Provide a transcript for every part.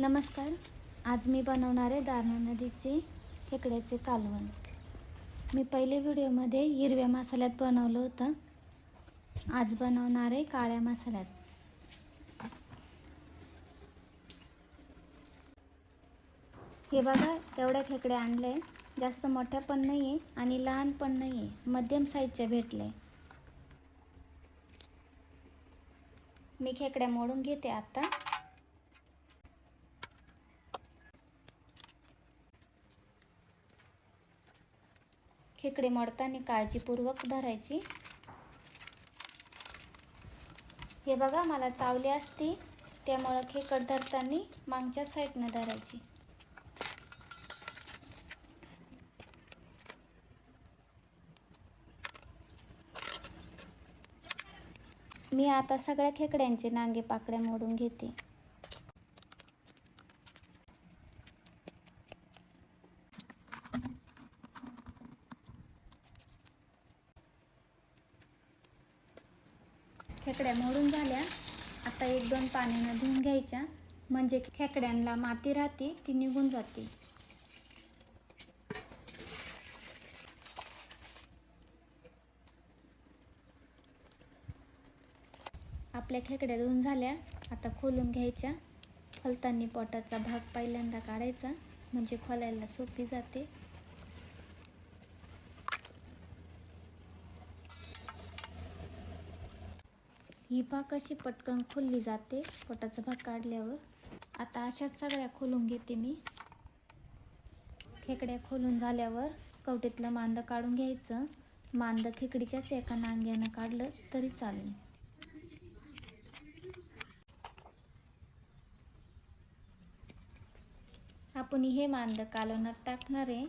नमस्कार. आज मी बनवणार आहे दारणा नदीचे खेकड्याचे कालवण. मी पहिले व्हिडिओमध्ये हिरव्या मसाल्यात बनवलं होतं. आज बनवणार आहे काळ्या मसाल्यात. हे बघा एवढ्या खेकड्या आणल्या जास्त मोठ्या पण नाही आहे आणि लहान पण नाही आहे मध्यम साईजच्या भेटल्या मी खेकड्या मोडून घेते आता. खेकडे मळताना काळजीपूर्वक धरायची. हे बघा मला चावली असती त्यामुळं खेकड धरताना मागच्या साईडनं धरायची. मी आता सगळ्या खेकड्यांचे नांगे पाकड्या मोडून घेते. खेकड्या मोडून झाल्या. आता एक दोन पाण्यानं धुवून घ्यायच्या. म्हणजे खेकड्यांना माती राहते ती निघून जाते. आपल्या खेकड्या धुवून झाल्या. आता खोलून घ्यायच्या. खोलताना पोटाचा भाग पहिल्यांदा काढायचा. म्हणजे खोलायला सोपी जाते. ही भाग कशी पटकन खोलली जाते पोटाचा भाग काढल्यावर. आता अशाच सगळ्या खोलून घेते मी. खेकड्या खोलून झाल्यावर कवटीतलं मांदं काढून घ्यायचं. मांद खेकडीच्याच एका नांग्यानं काढलं तरी चालेल. आपण हे मांद कालवणात टाकणार आहे.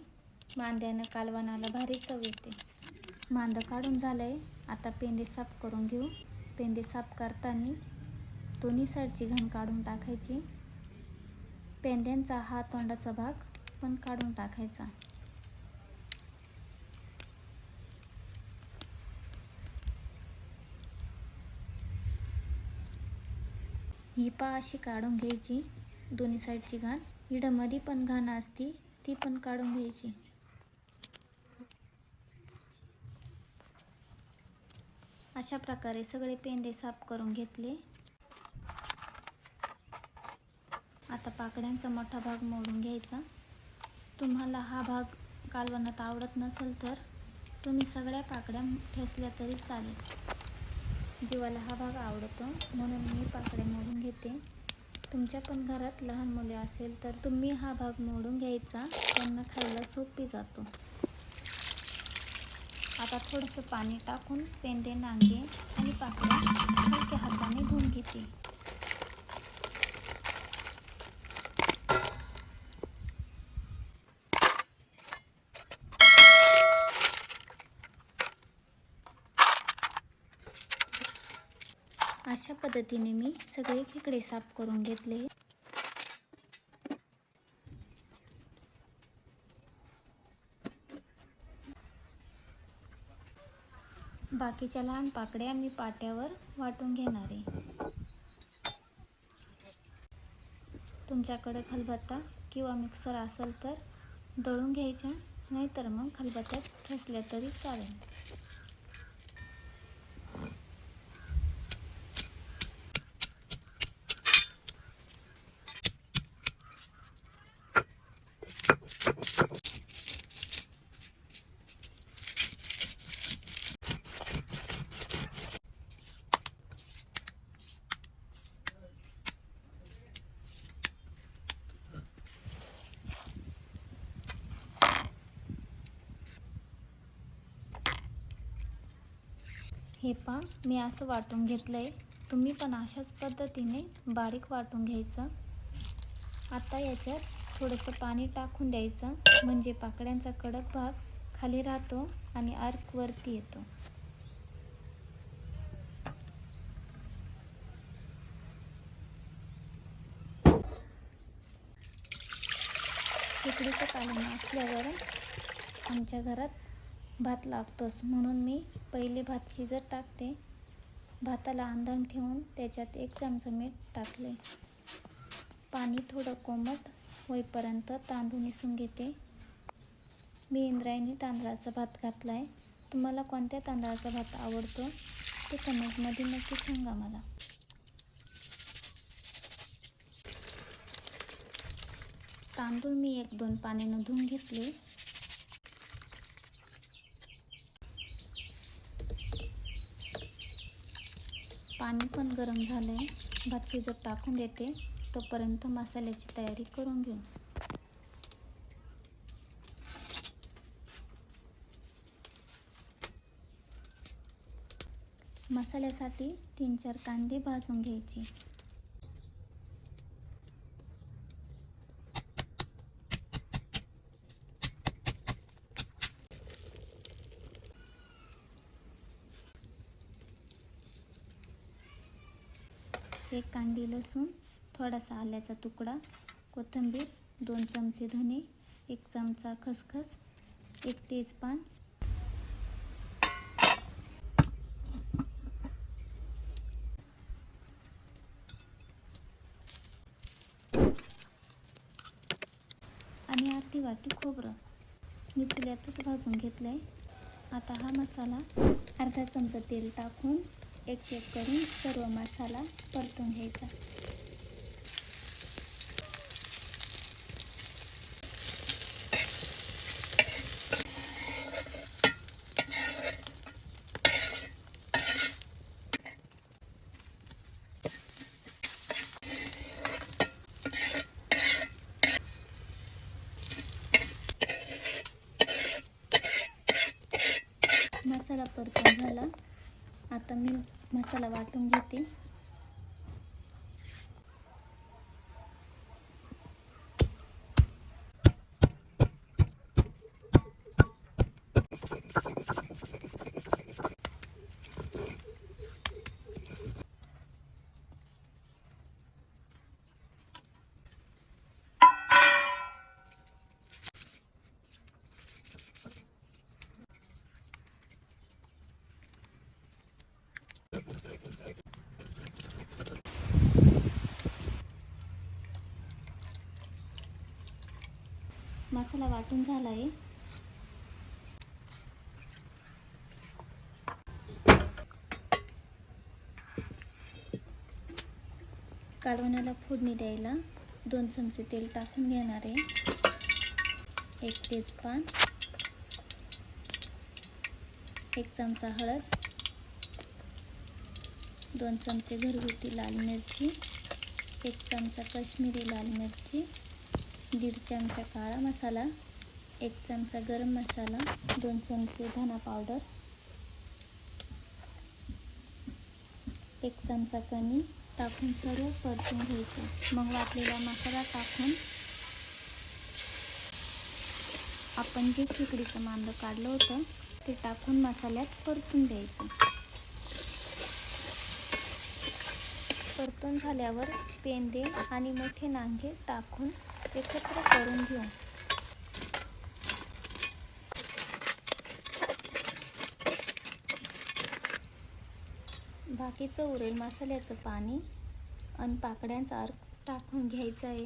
मांद्यानं कालवणाला भारी चव येते. मांद काढून झालंय. आता पेंदे साफ करून घेऊ. पेंदे साफ करताना दोन्ही साईडची घाण काढून टाकायची. पेंद्यांचा हा तोंडाचा भाग पण काढून टाकायचा. ही पा अशी काढून घ्यायची. दोन्ही साईडची घाण इडं मध्ये पण घाण असती ती पण काढून घ्यायची. अशा प्रकारे सगळे पेंदे साफ करून घेतले. आता पाकड्यांचा मोठा भाग मोडून घ्यायचा. तुम्हाला हा भाग कालवणात आवडत नसेल तर तुम्ही सगळ्या पाकड्या ठेसल्या तरी चालेल. जीवाला हा भाग आवडतो म्हणून मी पाकड्या मोडून घेते. तुमच्या पण घरात लहान मुले असेल तर तुम्ही हा भाग मोडून घ्यायचा. त्यांना खायला सोपी जातो. आता थोडंसं पाणी टाकून पेंडे नांगे आणि पाकळ्या हलक्या हाताने धुवून घेते. अशा पद्धतीने मी सगळे खेकडे साफ करून घेतले. बाकीच्या लहान पाकड्या मी पाट्यावर वाटून घेणार आहे. तुमच्याकडे खलबत्ता किंवा मिक्सर असेल तर दळून घ्यायच्या नाहीतर मग खलबत्त्यात ठेसल्या तरी चालेल. हे मी असं वाटून घेतलं आहे तुम्ही पण अशाच पद्धतीने बारीक वाटून घ्यायचं. आता याच्यात थोडंसं पाणी टाकून द्यायचं. म्हणजे पाकड्यांचा कडक भाग खाली राहतो आणि अर्कवरती येतो. तिकडीचं पालन असल्यावर आमच्या घरात भात लागतोच. म्हणून मी पहिले भात शिजत टाकते. भाताला आंधण ठेवून त्याच्यात एक चमचा मीठ टाकले. पाणी थोडं कोमट होईपर्यंत तांदूळ निसून घेते. मी इंद्रायणी तांदळाचा भात घातला आहे तुम्हाला कोणत्या तांदळाचा भात आवडतो? ते कमेंटमध्ये नक्की सांगा मला. तांदूळ मी एक दोन पाण्यानं धुवून घेतले. पाणी पण गरम झालं आहे भात शिजत टाकून देते. तोपर्यंत मसाल्याची तयारी करून घेऊ. मसाल्यासाठी तीन चार कांदे भाजून घ्यायचे. एक कांडी लसूण थोडासा आल्याचा तुकडा कोथिंबीर दोन चमचे धने एक चमचा खसखस एक तेजपान. आणि अर्धी वाटी खोबरं. मी चुल्यातच भाजून घेतलं आहे आता हा मसाला अर्धा चमचा तेल टाकून एक एक करून सर्व मसाला परतून घ्यायचा. मसाला परतून झाला आता मी मसाला वाटून घेते. मसाला वाटून झाला आहे काढवण्याला फोडणी द्यायला दोन चमचे तेल टाकून घेणार आहे. एक तेजपान एक चमचा हळद. दोन चमचे घरगुती लाल मिरची. एक चमचा कश्मीरी लाल मिरची. दीड चमचा काळा मसाला एक चमचा गरम मसाला दोन चमचे धना पावडर एक चमचा कणी टाकून सर्व परतून घ्यायचं. मग वाटलेला मसाला टाकून आपण जे खिकडीचं मांद काढलं होतं ते टाकून मसाल्यात परतून द्यायचं परतून झाल्यावर पेंदे आणि मोठे नांगे टाकून एकत्र करून घेऊ. बाकीचं उरेल मसाल्याचं पाणी आणि पाकड्यांचा अर्क टाकून घ्यायचं आहे.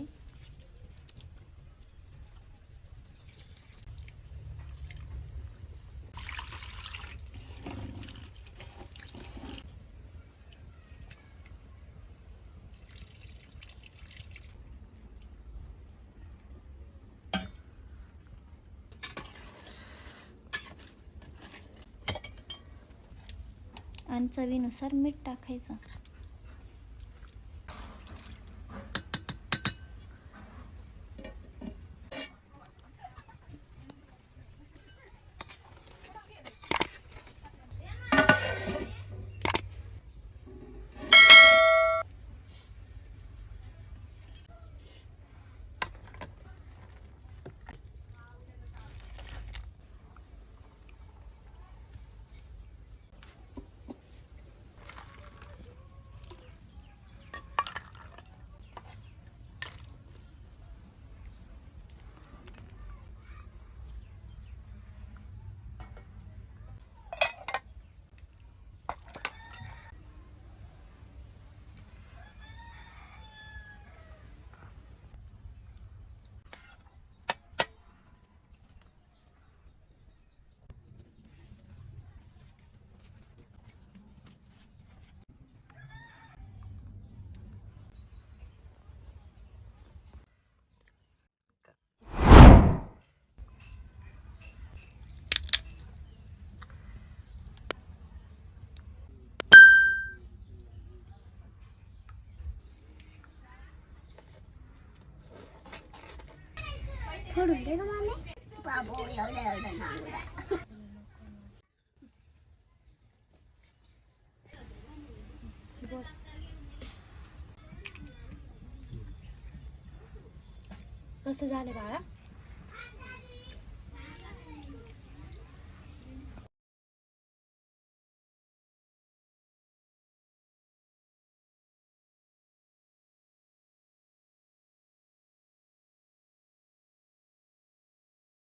आणि चवीनुसार मीठ टाकायचं. सोडून दे ग मामे कसं झालं बाळा